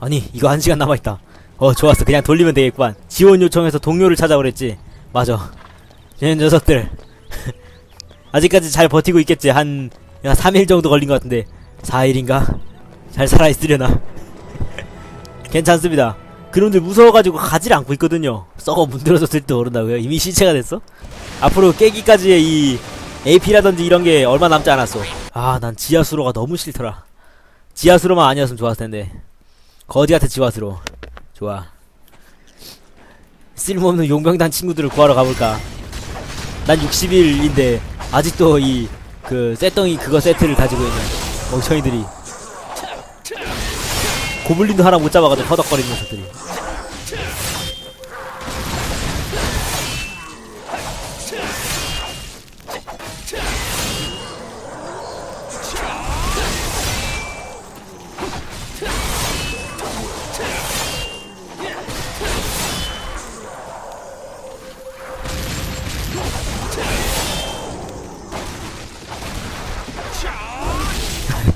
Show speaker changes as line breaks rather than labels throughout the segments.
아니 이거 한 시간 남아있다. 어 좋았어. 그냥 돌리면 되겠구만. 지원 요청해서 동료를 찾아오랬지. 맞아. 쟤 녀석들. 아직까지 잘 버티고 있겠지. 한, 한 3일 정도 걸린 것 같은데. 4일인가? 잘 살아있으려나? 괜찮습니다. 그놈들 무서워가지고 가지를 않고 있거든요. 썩어 문드러졌을지도 모른다고요? 이미 시체가 됐어? 앞으로 깨기까지의 이 AP라든지 이런 게 얼마 남지 않았어. 아 난 지하수로가 너무 싫더라. 지하수로만 아니었으면 좋았을 텐데 거지 같은 지하수로. 좋아. 쓸모없는 용병단 친구들을 구하러 가볼까? 난 60일인데 아직도 이그 쇠덩이 그거 세트를 가지고 있는 멍청이들이. 고블린도 하나 못 잡아가지고 허덕거리는 녀석들이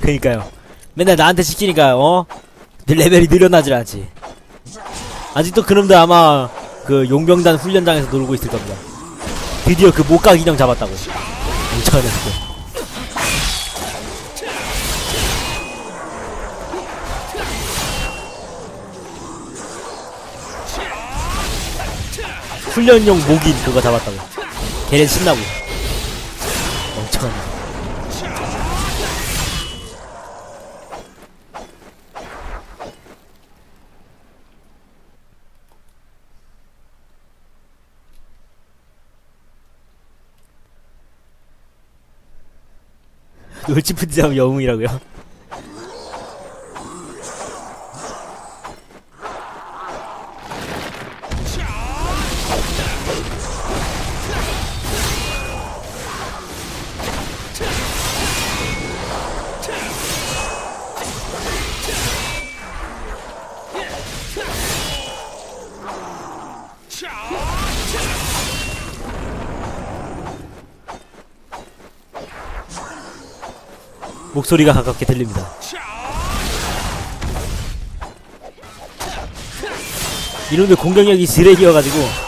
그니까요. 맨날 나한테 시키니까 어? 내 레벨이 늘어나질 않지. 아직도 그놈들 아마 그 용병단 훈련장에서 놀고 있을 겁니다. 드디어 그 목각 인형 잡았다고. 녀석들. 훈련용 목인 그거 잡았다고. 걔네 신나고 놀치푸지하면 영웅이라고요? 목소리가 가깝게 들립니다. 이놈들 공격력이 쓰레기여가지고.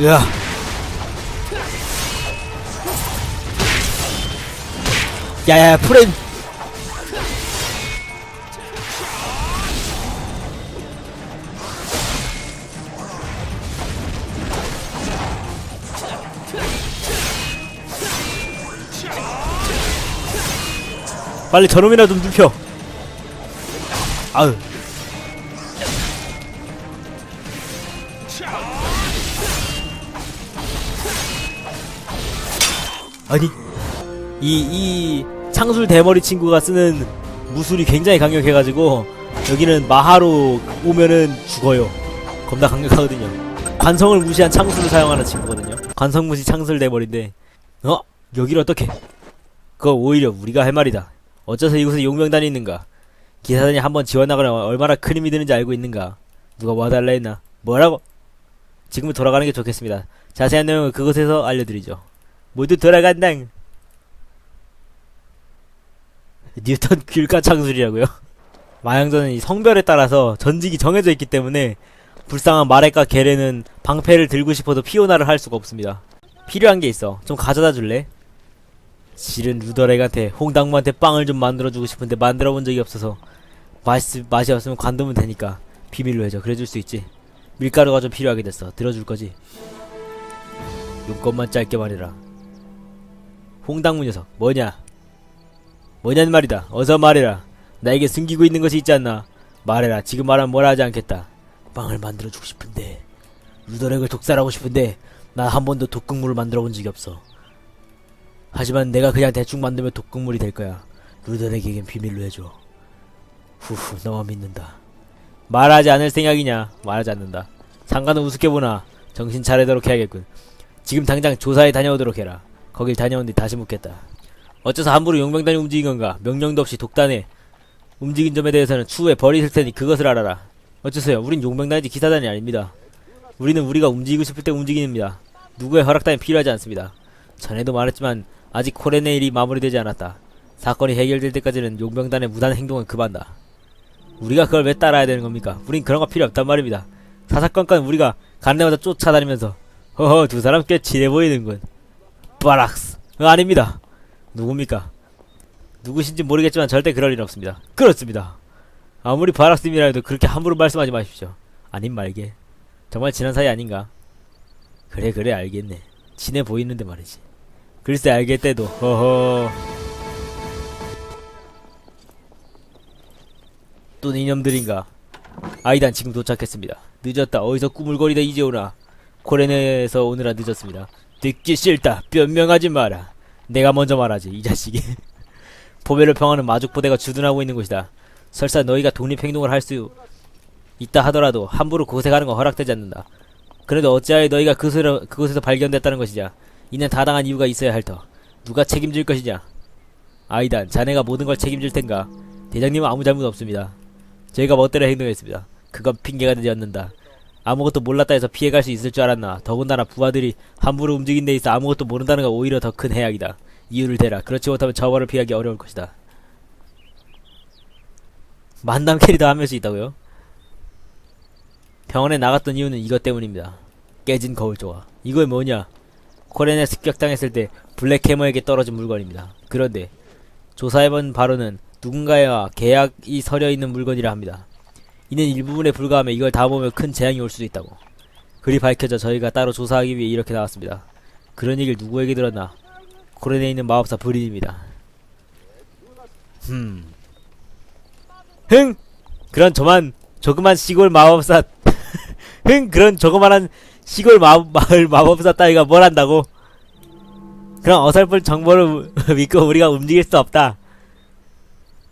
으아 야야야 프레임 빨리 저놈이나 좀 눕혀. 아유. 아니 이, 이 창술 대머리 친구가 쓰는 무술이 굉장히 강력해가지고 여기는 마하로 오면은 죽어요. 겁나 강력하거든요. 관성을 무시한 창술을 사용하는 친구거든요. 관성 무시 창술 대머리인데 어? 여기를 어떻게? 그거 오히려 우리가 할 말이다 어째서 이곳에 용병단이 있는가? 기사단이 한번 지원하거나 얼마나 큰 힘이 드는지 알고 있는가? 누가 와달라 했나? 뭐라고? 지금은 돌아가는 게 좋겠습니다. 자세한 내용은 그곳에서 알려드리죠. 모두 돌아간당! 뉴턴 귤가 창술이라고요? 마양전은 이 성별에 따라서 전직이 정해져 있기 때문에 불쌍한 마레과 게레는 방패를 들고 싶어도 피오나를 할 수가 없습니다. 필요한 게 있어. 좀 가져다 줄래? 실은 루더렉한테 홍당무한테 빵을 좀 만들어주고 싶은데 만들어본 적이 없어서 맛이, 맛이 없으면 관두면 되니까 비밀로 해줘. 그래줄 수 있지. 밀가루가 좀 필요하게 됐어. 들어줄 거지? 용건만 짧게 말해라. 홍당무 녀석 뭐냐? 뭐냐는 말이다. 어서 말해라. 나에게 숨기고 있는 것이 있지 않나? 말해라. 지금 말하면 뭐라 하지 않겠다. 빵을 만들어주고 싶은데 루더렉을 독살하고 싶은데 나 한 번도 독극물을 만들어 본 적이 없어 하지만 내가 그냥 대충 만들면 독극물이 될 거야. 루더렉에겐 비밀로 해줘. 후후, 너만 믿는다. 말하지 않을 생각이냐? 말하지 않는다. 상관은 우습게 보나. 정신 차리도록 해야겠군. 지금 당장 조사에 다녀오도록 해라. 거길 다녀온 뒤 다시 묻겠다. 어째서 함부로 용병단이 움직인 건가? 명령도 없이 독단에 움직인 점에 대해서는 추후에 벌이실 테니 그것을 알아라. 어째서요? 우린 용병단이지 기사단이 아닙니다. 우리는 우리가 움직이고 싶을 때 움직입니다. 누구의 허락 따윈 필요하지 않습니다. 전에도 말했지만 아직 코레네 일이 마무리되지 않았다. 사건이 해결될 때까지는 용병단의 무단 행동은 그만다. 우리가 그걸 왜 따라야 되는 겁니까? 우린 그런 거 필요 없단 말입니다. 사사건건 우리가 가는 데마다 쫓아다니면서 허허 두 사람 꽤 친해 보이는군. 바락스. 어, 아닙니다. 누굽니까? 누구신지 모르겠지만 절대 그럴 일 없습니다. 그렇습니다. 아무리 바락스님이라 해도 그렇게 함부로 말씀하지 마십시오. 아님 말게. 정말 친한 사이 아닌가? 그래 그래 알겠네. 친해 보이는데 말이지. 글쎄 알겠대도 허허. 또 이념들인가? 아이단 지금 도착했습니다. 늦었다. 어디서 꾸물거리다 이제 오나? 코레네에서 오느라 늦었습니다. 듣기 싫다. 변명하지 마라. 내가 먼저 말하지. 이 자식이. 포베르 평화는 마족부대가 주둔하고 있는 곳이다. 설사 너희가 독립행동을 할 수 있다 하더라도 함부로 그곳에 가는 건 허락되지 않는다. 그래도 어찌하여 너희가 그곳에서 발견됐다는 것이냐? 이는 타당한 이유가 있어야 할 터. 누가 책임질 것이냐? 아이단, 자네가 모든 걸 책임질 텐가? 대장님은 아무 잘못 없습니다. 저희가 멋대로 행동했습니다. 그건 핑계가 되지 않는다. 아무것도 몰랐다 해서 피해갈 수 있을 줄 알았나. 더군다나 부하들이 함부로 움직인 데 있어 아무것도 모른다는 건 오히려 더 큰 해악이다. 이유를 대라. 그렇지 못하면 처벌을 피하기 어려울 것이다. 만남 캐리도 한 명씩 있다고요? 병원에 나갔던 이유는 이것 때문입니다. 깨진 거울 조각. 이거 뭐냐? 코렌에 습격당했을 때 블랙해머에게 떨어진 물건입니다. 그런데 조사해본 바로는 누군가와 계약이 서려 있는 물건이라 합니다. 이는 일부분에 불과하며 이걸 다 보면 큰 재앙이 올 수도 있다고. 그리 밝혀져 저희가 따로 조사하기 위해 이렇게 나왔습니다. 그런 얘기를 누구에게 들었나? 코렌에 있는 마법사 브린입니다. 흠. 흥! 그런 저만 조그만 시골 마법사 흥! 그런 조그만한 시골 마, 마을 마법사 따위가 뭘 한다고? 그런 어설픈 정보를 믿고 우리가 움직일 수 없다.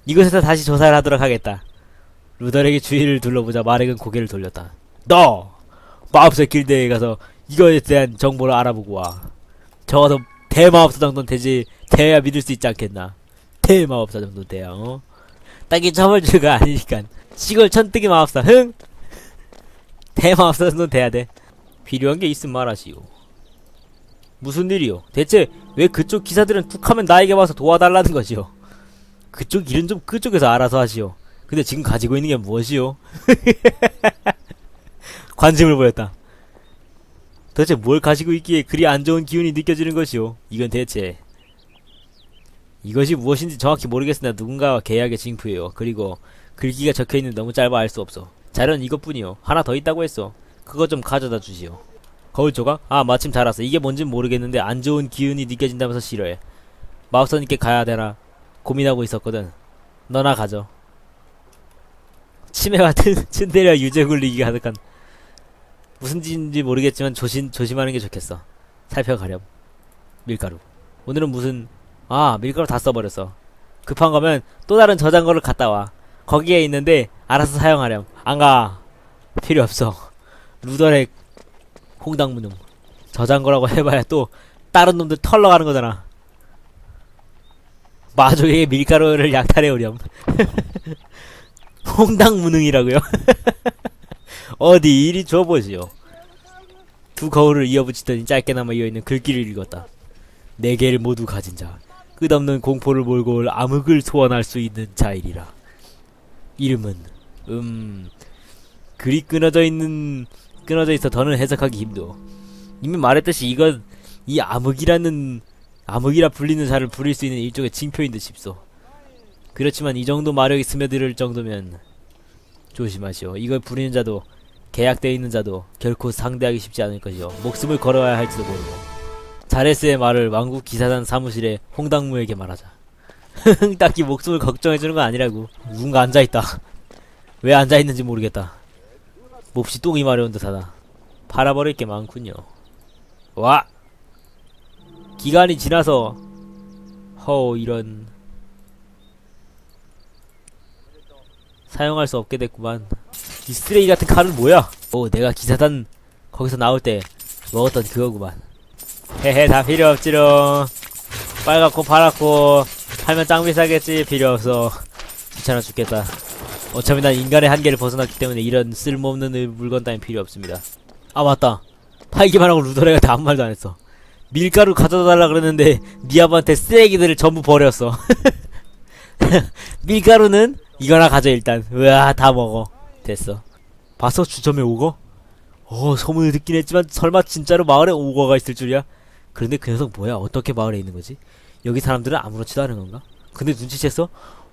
이곳에서 다시 조사를 하도록 하겠다. 루더에게 주위를 둘러보자 마렉은 고개를 돌렸다. 너! 마법사 길드에 가서 이거에 대한 정보를 알아보고 와. 적어도 대마법사 정도는 되지, 돼야 믿을 수 있지 않겠나. 대마법사 정도 돼야, 어? 딱히 처벌주가 아니니까. 시골 천뜨기 마법사, 흥! 대마법사 정도는 돼야 돼. 필요한 게 있으면 말하시오. 무슨 일이요? 대체 왜 그쪽 기사들은 툭하면 나에게 와서 도와달라는 거지요? 그쪽 일은 좀 그쪽에서 알아서 하시오. 근데 지금 가지고 있는 게 무엇이요? 관심을 보였다. 도대체 뭘 가지고 있기에 그리 안 좋은 기운이 느껴지는 것이오? 이건 대체 이것이 무엇인지 정확히 모르겠으나 누군가와 계약의 징표예요. 그리고 글귀가 적혀있는 너무 짧아 알 수 없어. 자료는 이것뿐이요. 하나 더 있다고 했어. 그거 좀 가져다 주시오. 거울 조각? 아 마침 잘 왔어. 이게 뭔진 모르겠는데 안 좋은 기운이 느껴진다면서 싫어해. 마법사님께 가야 되나 고민하고 있었거든. 너나 가져. 치매 같은 츤데레와 유죄 굴리기가 가득한 무슨 짓인지 모르겠지만 조심 조심하는 게 좋겠어. 살펴가렴. 밀가루. 오늘은 무슨 아 밀가루 다 써버렸어. 급한 거면 또 다른 저장고를 갔다 와. 거기에 있는데 알아서 사용하렴. 안 가. 필요 없어. 루더렉 홍당무능 저장고라고 해봐야 또 다른 놈들 털러 가는 거잖아. 마족에게 밀가루를 약탈해 오렴. 홍당무능이라고요? 어디 이리 줘보시오. 두 거울을 이어붙이더니 짧게나마 이어있는 글귀를 읽었다. 네 개를 모두 가진 자, 끝없는 공포를 몰고 올 암흑을 소환할 수 있는 자이리라. 이름은 음 글이 끊어져 있는 끊어져 있어 더는 해석하기 힘들어. 이미 말했듯이 이건 이 암흑이라는 암흑이라 불리는 자를 부릴 수 있는 일종의 징표인 듯 싶소. 그렇지만 이 정도 마력이 스며들 정도면 조심하시오. 이걸 부리는 자도 계약되어 있는 자도 결코 상대하기 쉽지 않을 것이요. 목숨을 걸어야 할지도 모르고. 자레스의 말을 왕국 기사단 사무실에 홍당무에게 말하자. 딱히 목숨을 걱정해주는 건 아니라고. 누군가 앉아있다. 왜 앉아있는지 모르겠다. 몹시 똥이 마려운 듯하다. 팔아버릴 게 많군요. 와! 기간이 지나서 허 이런 사용할 수 없게 됐구만. 이 쓰레기 같은 칼은 뭐야? 오, 내가 기사단 거기서 나올 때 먹었던 그거구만. 헤헤, 다 필요 없지롱. 빨갛고 파랗고 팔면 짱 비싸겠지. 필요 없어. 귀찮아 죽겠다. 어차피 난 인간의 한계를 벗어났기 때문에 이런 쓸모없는 물건 따윈 필요 없습니다. 아 맞다. 팔기만 하고 루더레가 아무 말도 안 했어. 밀가루 가져다 달라 그랬는데 니아부한테 쓰레기들을 전부 버렸어. 밀가루는 이거나 가져 일단. 으아 다 먹어. 됐어. 봤어 주점에 오거? 어 소문을 듣긴 했지만 설마 진짜로 마을에 오거가 있을 줄이야? 그런데 그 녀석 뭐야? 어떻게 마을에 있는 거지? 여기 사람들은 아무렇지도 않은 건가? 근데 눈치챘어?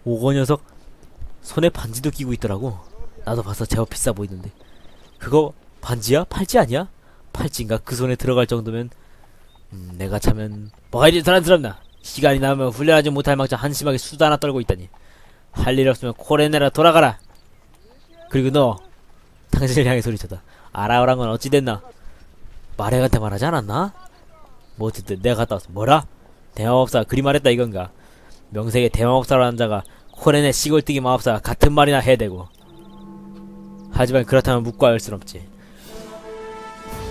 오거 녀석 손에 반지도 끼고 있더라고. 나도 봤어 제법 비싸 보이는데. 그거 반지야? 팔찌 아니야? 팔찌인가? 그 손에 들어갈 정도면 음, 내가 차면 뭐가 이리 사람스럽나? 시간이 나면 훈련하지 못할 망정 한심하게 수다 하나 떨고 있다니. 할 일 없으면 코레네라 돌아가라. 그리고 너 당신을 향해 소리쳤다. 건 어찌 됐나? 마렉한테 말하지 않았나? 뭐 어쨌든 내가 갔다 왔어. 뭐라? 대마법사 그리 말했다 이건가? 명색의 대마법사라는 자가 코레네 시골뜨기 마법사가 같은 말이나 해대고. 하지만 그렇다면 묵과할 순 없지.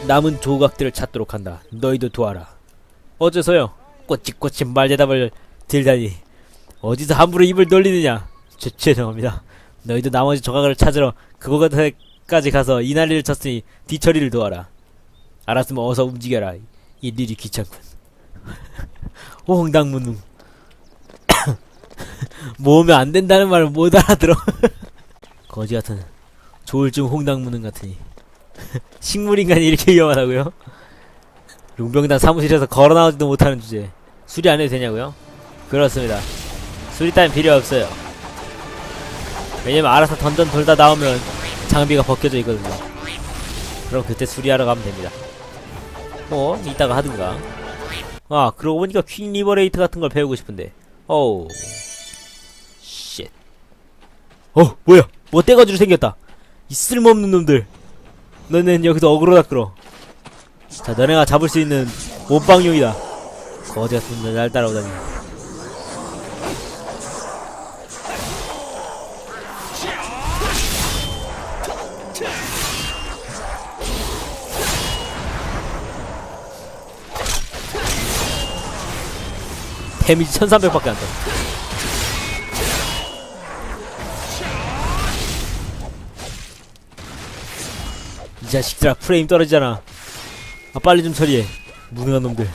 남은 조각들을 찾도록 한다. 너희도 도와라. 어째서요? 꼬치꼬치 말대답을 들다니. 어디서 함부로 입을 놀리느냐? 죄, 죄송합니다. 너희도 나머지 조각을 찾으러 그곳까지 가서 이 난리를 쳤으니 뒤처리를 도와라. 알았으면 어서 움직여라. 이 일이 귀찮군. 홍당무능. 모으면 안 된다는 말을 못 알아들어. 거지 같은 조울증 홍당무능 같으니. 식물인간이 이렇게 위험하다고요? 용병단 사무실에서 걸어 나오지도 못하는 주제. 수리 안 해도 되냐고요? 그렇습니다. 수리 따윈 필요 없어요. 왜냐면 알아서 던전 돌다 나오면 장비가 벗겨져 있거든요. 그럼 그때 수리하러 가면 됩니다. 뭐 이따가 하든가. 아 그러고 보니까 퀵 리버레이트 같은 걸 배우고 싶은데. 어우. 쉣. 어 뭐야? 뭐 떼가지로 생겼다. 이 쓸모없는 놈들. 너는 여기서 어그로다 끌어. 자 너네가 잡을 수 있는 몸빵용이다. 거지 같은 놈날 따라오다니. 데미지 1300밖에 안 돼. 이 자식들아 프레임 떨어지잖아. 아 빨리 좀 처리해. 무능한 놈들.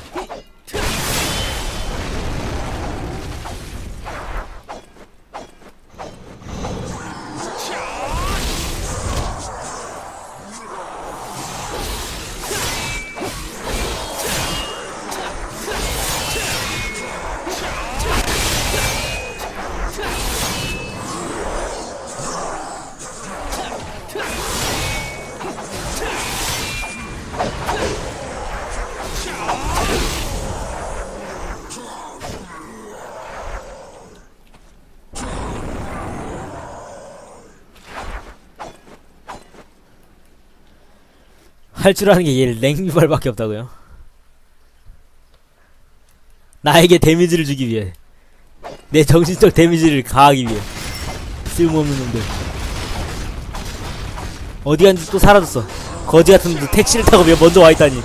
할 줄 아는 게얘 랭유발밖에 없다고요? 나에게 데미지를 주기 위해. 내 정신적 데미지를 가하기 위해. 쓸모없는 놈들. 어디 갔는지 또 사라졌어. 거지 같은 놈들 택시를 타고 왜 먼저 와있다니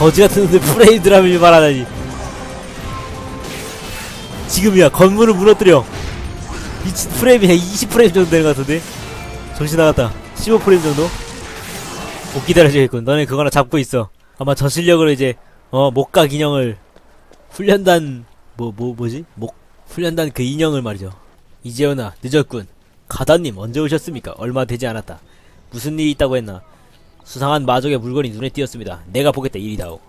거지 같은 놈들 프레임 드라미를 말하다니 지금이야 건물을 무너뜨려 미친 프레임이 20프레임 정도 되는 것 같은데 정신 나갔다 15프레임 정도 못 기다려주겠군. 너네 그거나 잡고 있어. 아마 저 실력으로 이제 어 목각 인형을 훈련단 뭐 뭐 뭐, 지목 훈련단 그 인형을 말이죠. 이재현아 늦었군. 가다님 언제 오셨습니까? 얼마 되지 않았다. 무슨 일이 있다고 했나? 수상한 마족의 물건이 눈에 띄었습니다. 내가 보겠다 일이다오.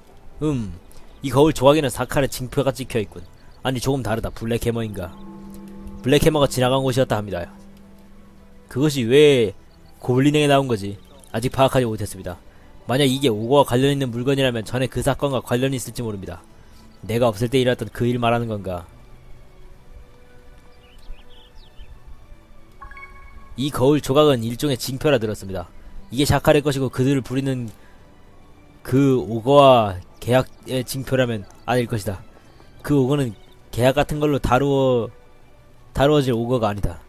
음, 이 거울 조각에는 사칼의 징표가 찍혀있군. 아니 조금 다르다. 블랙해머인가? 블랙해머가 지나간 곳이었다 합니다. 그것이 왜 고블린에게 나온 거지? 아직 파악하지 못했습니다. 만약 이게 오거와 관련 있는 물건이라면 전에 그 사건과 관련이 있을지 모릅니다. 내가 없을 때 일어났던 그 일 말하는 건가? 이 거울 조각은 일종의 징표라 들었습니다. 이게 샤칼의 것이고 그들을 부리는 그 오거와 계약의 징표라면 아닐 것이다. 그 오거는 계약 같은 걸로 다루어 다루어질 오거가 아니다.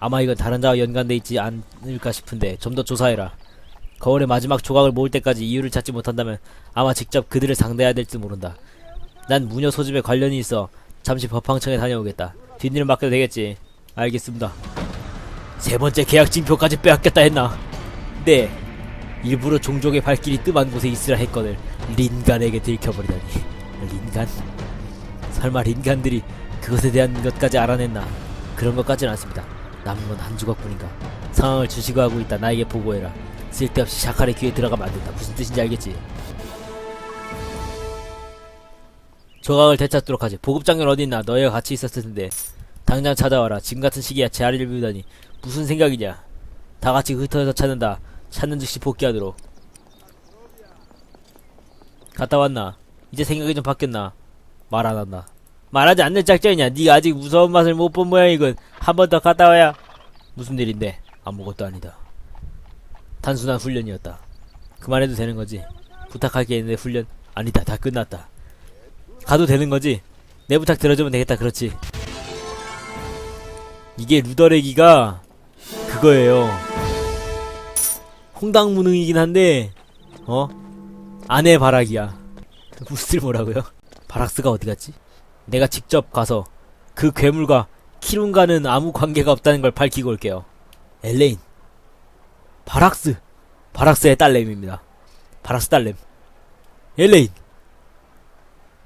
아마 이건 다른 자와 연관돼 있지 않을까 싶은데 좀 더 조사해라. 거울의 마지막 조각을 모을 때까지 이유를 찾지 못한다면 아마 직접 그들을 상대해야 될지 모른다. 난 무녀 소집에 관련이 있어 잠시 법황청에 다녀오겠다. 뒷일을 맡겨도 되겠지. 알겠습니다. 세 번째 계약 징표까지 빼앗겼다 했나? 네. 일부러 종족의 발길이 뜸한 곳에 있으라 했거늘 린간에게 들켜버리다니. 린간? 설마 린간들이 그것에 대한 것까지 알아냈나? 그런 것까지는 않습니다. 남은 건 한 조각뿐인가. 상황을 주시고하고 있다. 나에게 보고해라. 쓸데없이 샤칼의 귀에 들어가면 안 된다. 무슨 뜻인지 알겠지? 조각을 되찾도록 하지. 보급장면 어디 있나? 너희가 같이 있었을 텐데. 당장 찾아와라. 지금 같은 시기에 자리를 비우다니. 무슨 생각이냐? 다 같이 흩어져서 찾는다. 찾는 즉시 복귀하도록. 갔다 왔나? 이제 생각이 좀 바뀌었나? 말 안 한다. 말하지 않는 작전이냐? 네가 아직 무서운 맛을 못 본 모양이군. 한 번 더 갔다 와야. 무슨 일인데? 아무것도 아니다. 단순한 훈련이었다. 그만해도 되는 거지. 부탁할 게 있는데 훈련 아니다. 다 끝났다. 가도 되는 거지. 내 부탁 들어주면 되겠다. 그렇지. 이게 루더레기가 그거예요. 홍당무능이긴 한데 어 아내 바락이야. 무슨 뭐라고요? 바락스가 어디 갔지? 내가 직접 가서 그 괴물과 키룬과는 아무 관계가 없다는 걸 밝히고 올게요. 엘레인. 바락스. 바락스의 딸내미입니다. 바락스 딸내미. 엘레인.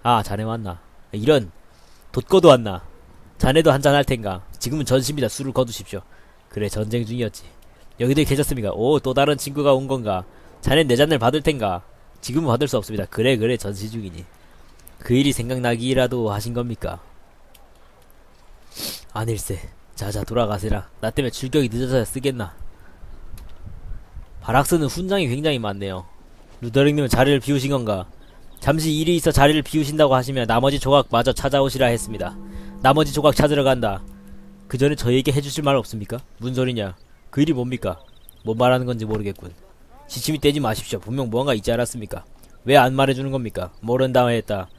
아, 자네 왔나. 이런. 돛거도 왔나. 자네도 한잔 할 텐가. 지금은 전시입니다. 술을 거두십시오. 그래, 전쟁 중이었지. 여기들 계셨습니까? 오, 또 다른 친구가 온 건가? 자넨 내 잔을 받을 텐가? 지금은 받을 수 없습니다. 그래, 그래, 전시 중이니. 그 일이 생각나기라도 하신 겁니까? 아닐세. 자자 돌아가세라. 나 때문에 출격이 늦어서야 쓰겠나. 바락스는 훈장이 굉장히 많네요. 루더링님은 자리를 비우신 건가? 잠시 일이 있어 자리를 비우신다고 하시면 나머지 조각 마저 찾아오시라 했습니다. 나머지 조각 찾으러 간다. 그 전에 저희에게 해주실 말 없습니까? 무슨 소리냐? 그 일이 뭡니까? 뭐 말하는 건지 모르겠군. 시침이 떼지 마십시오. 분명 무언가 있지 않았습니까? 왜 안 말해주는 겁니까? 모른다 했다.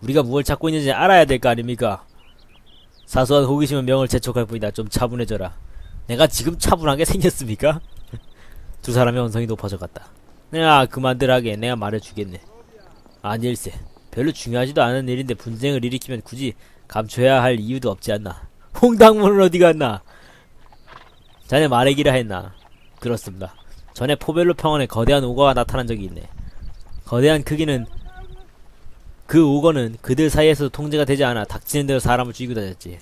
우리가 무엇을 찾고 있는지 알아야 될 거 아닙니까? 사소한 호기심은 명을 재촉할 뿐이다. 좀 차분해져라. 내가 지금 차분하게 생겼습니까? 두 사람의 언성이 높아져 갔다. 야, 그만들 하게. 내가 말해주겠네. 아닐세. 별로 중요하지도 않은 일인데 분쟁을 일으키면 굳이 감춰야 할 이유도 없지 않나. 홍당무는 어디 갔나? 자네 말해기라 했나? 그렇습니다. 전에 포벨로 평원에 거대한 오거가 나타난 적이 있네. 거대한 크기는 그 오거는 그들 사이에서 통제가 되지 않아 닥치는 대로 사람을 죽이고 다녔지.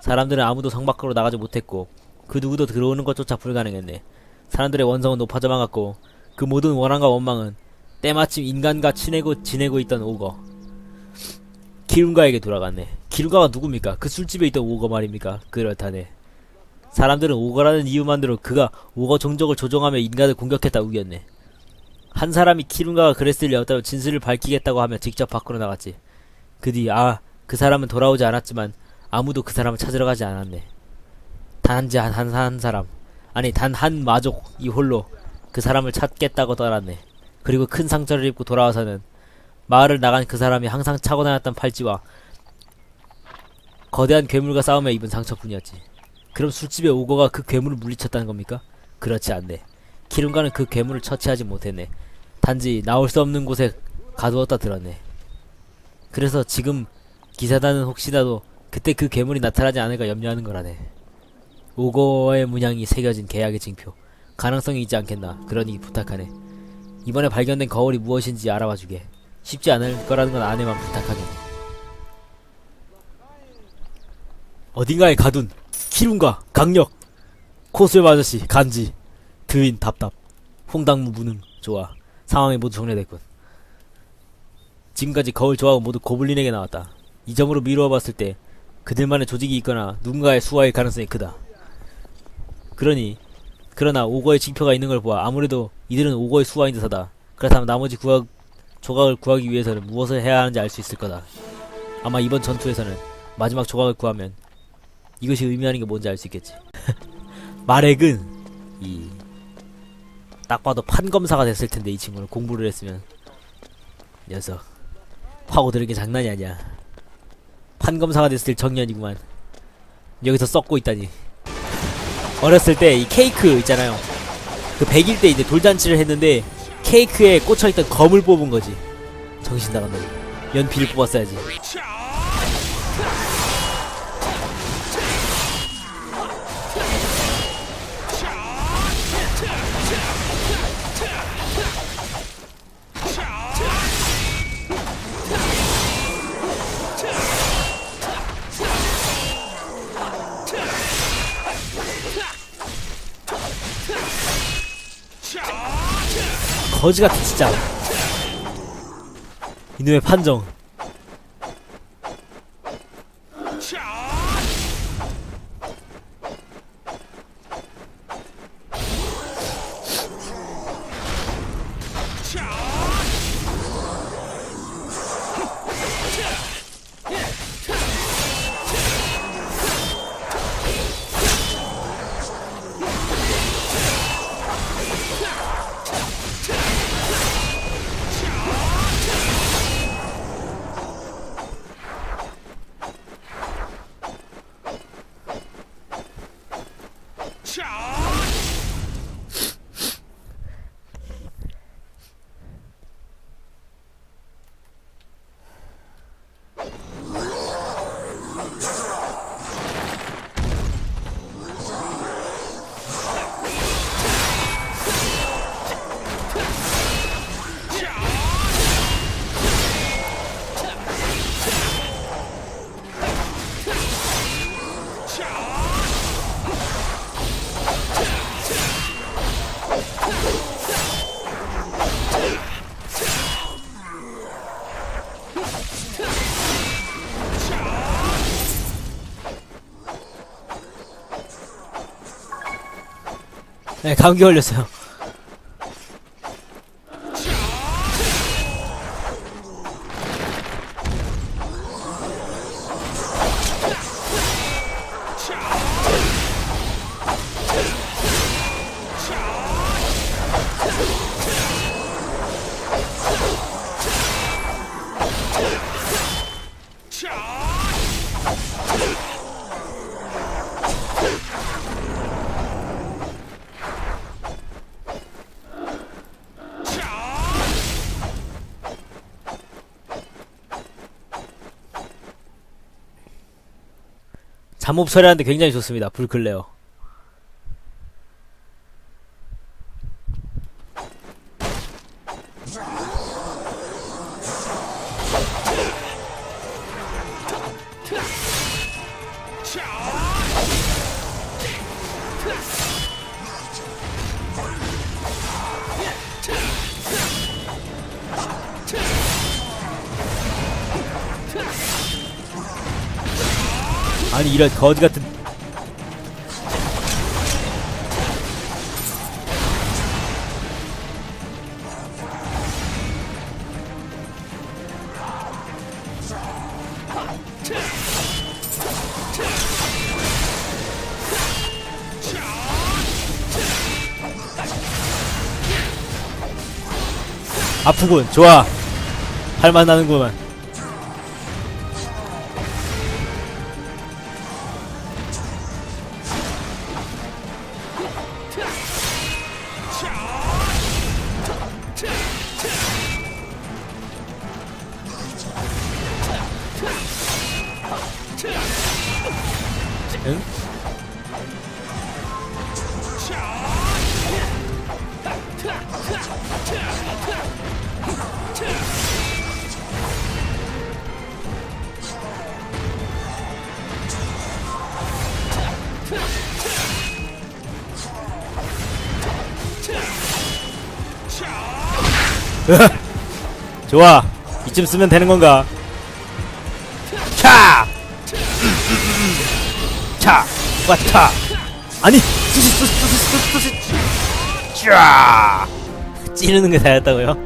사람들은 아무도 성 밖으로 나가지 못했고 그 누구도 들어오는 것조차 불가능했네. 사람들의 원성은 높아져만 갔고 그 모든 원한과 원망은 때마침 인간과 친해고 지내고 있던 오거 기룬가에게 돌아갔네. 기룬가가 누굽니까? 그 술집에 있던 오거 말입니까? 그렇다네. 사람들은 오거라는 이유만으로 그가 오거 종족을 조종하며 인간을 공격했다 우겼네. 한 사람이 키룬가가 그랬을 리 없다면 진술을 밝히겠다고 하며 직접 밖으로 나갔지. 그 뒤, 아, 그 사람은 돌아오지 않았지만 아무도 그 사람을 찾으러 가지 않았네. 단지 한, 한, 한 사람. 아니, 단 한 마족이 홀로 그 사람을 찾겠다고 떠났네. 그리고 큰 상처를 입고 돌아와서는 마을을 나간 그 사람이 항상 차고 다녔던 팔찌와 거대한 괴물과 싸우며 입은 상처뿐이었지. 그럼 술집에 오거가 그 괴물을 물리쳤다는 겁니까? 그렇지 않네. 키룬가는 그 괴물을 처치하지 못했네. 단지 나올 수 없는 곳에 가두었다 들었네. 그래서 지금 기사단은 혹시라도 그때 그 괴물이 나타나지 않을까 염려하는 거라네. 오거의 문양이 새겨진 계약의 징표. 가능성이 있지 않겠나. 그러니 부탁하네. 이번에 발견된 거울이 무엇인지 알아봐 주게. 쉽지 않을 거라는 건 아내만 부탁하게. 어딘가에 가둔 키룬과 강력 코스웹 아저씨 간지 드인 답답 홍당무 무능 좋아 상황이 모두 정리됐군. 지금까지 거울 조합은 모두 고블린에게 나왔다. 이 점으로 미루어 봤을 때 그들만의 조직이 있거나 누군가의 수화일 가능성이 크다. 그러니 그러나 오거의 징표가 있는 걸 보아 아무래도 이들은 오거의 수화인 듯하다. 그렇다면 나머지 구각 조각을 구하기 위해서는 무엇을 해야 하는지 알 수 있을 거다. 아마 이번 전투에서는 마지막 조각을 구하면 이것이 의미하는 게 뭔지 알 수 있겠지. 마렉은 이 딱 봐도 판검사가 됐을 텐데 이 친구는 공부를 했으면 녀석 파고드는 게 장난이 아니야. 판검사가 됐을 정년이구만. 여기서 썩고 있다니. 어렸을 때 이 케이크 있잖아요. 그 100일 때 이제 돌잔치를 했는데 케이크에 꽂혀있던 검을 뽑은 거지. 정신 나간 놈. 연필을 뽑았어야지. 거지 같아 진짜. 이놈의 판정. 네, 감기 걸렸어요. 잠옷 처리하는데 굉장히 좋습니다. 불클레어. 이런 거지 같은. 아프군. 좋아. 할만 나는구만 좋아. 이쯤 쓰면 되는 건가? 차! 차! 왔다. 아니 수시 수시 수시 수시 수시. 쫙 찌르는 게 다였다고요?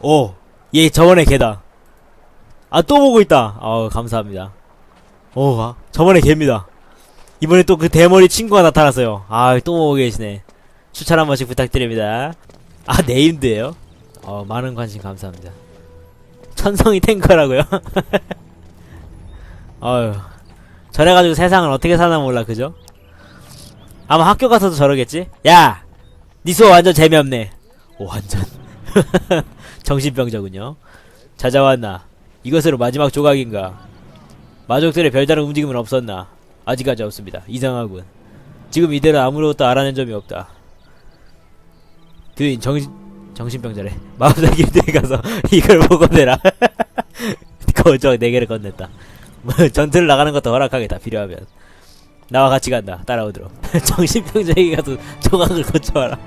오 얘 저번에 개다. 아 또 보고 있다. 아우 감사합니다. 오 아, 저번에 개입니다. 이번에 또 그 대머리 친구가 나타났어요. 아또 보고 계시네. 추천 한 번씩 부탁드립니다. 아 네임드에요? 어 많은 관심 감사합니다. 천성이 탱커라고요? 어휴 저래가지고 세상을 어떻게 사나 몰라 그죠? 아마 학교 가서도 저러겠지? 야! 니 수업 완전 재미없네. 오 완전. 정신병자군요. 찾아왔나? 이것으로 마지막 조각인가? 마족들의 별다른 움직임은 없었나? 아직까지 없습니다. 이상하군. 지금 이대로 아무것도 알아낸 점이 없다. 드인 정신 정신병자래. 마법사 길드에 가서 이걸 보고 내라. 거저 네 개를 건넸다. 뭐 전투를 나가는 것도 허락하겠다 필요하면. 나와 같이 간다. 따라오도록. 정신병자에게 가서 조각을 고쳐와라.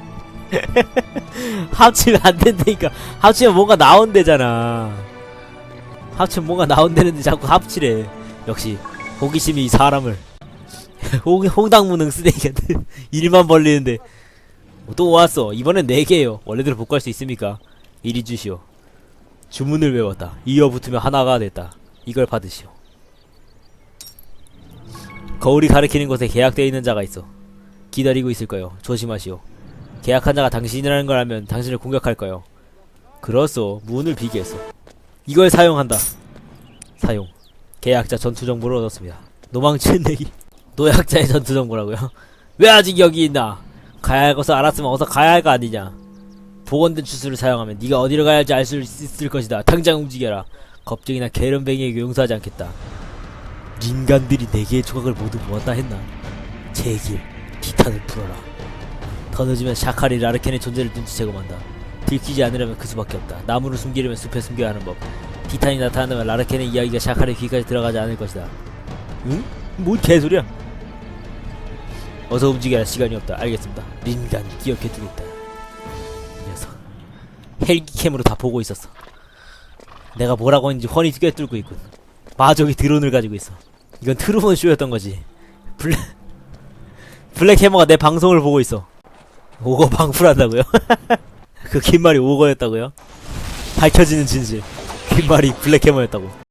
합치면 안 된다니까. 합치면 뭔가 나온대잖아. 합치면 뭔가 나온다는데 자꾸 합치래. 역시 호기심이 사람을. 홍, 홍당무능 쓰레기 같은 일만 벌리는데 또 왔어. 이번엔 4개에요. 원래대로 복구할 수 있습니까? 이리 주시오. 주문을 외웠다. 이어 붙으면 하나가 됐다. 이걸 받으시오. 거울이 가리키는 곳에 계약되어 있는 자가 있어. 기다리고 있을 거요. 조심하시오. 계약한 자가 당신이라는 걸 알면 당신을 공격할 거요. 그렇소. 문을 비게 했어 이걸 사용한다. 사용. 계약자 전투 정보를 얻었습니다. 노망치는 내기. 노약자의 전투 정보라고요? 왜 아직 여기 있나 가야 할 것을 알았으면 어서 가야 할 거 아니냐. 복원된 추수를 사용하면 네가 어디로 가야 할지 알 수 있을 것이다. 당장 움직여라. 겁쟁이나 게으름뱅이에게 용서하지 않겠다. 인간들이 네 개의 조각을 모두 모았다 했나? 제길 티탄을 풀어라. 더 늦으면 샤칼이 라르켄의 존재를 눈치채고 만다. 들키지 않으려면 그 수밖에 없다. 나무를 숨기려면 숲에 숨겨야 하는 법. 티탄이 나타난다면 라르켄의 이야기가 샤칼의 귀까지 들어가지 않을 것이다. 응? 뭔 개소리야 어서 움직여라 시간이 없다. 알겠습니다. 린간 기억해 두겠다. 이 녀석. 헬기캠으로 다 보고 있었어. 내가 뭐라고 했는지 훤히 꿰뚫고 있군 마족이 드론을 가지고 있어. 이건 트루먼 쇼였던 거지. 블랙 블랙 해머가 내 방송을 보고 있어. 오거 방풀한다고요? 그 긴 말이 오거였다고요? 밝혀지는 진실. 긴 말이 블랙 해머였다고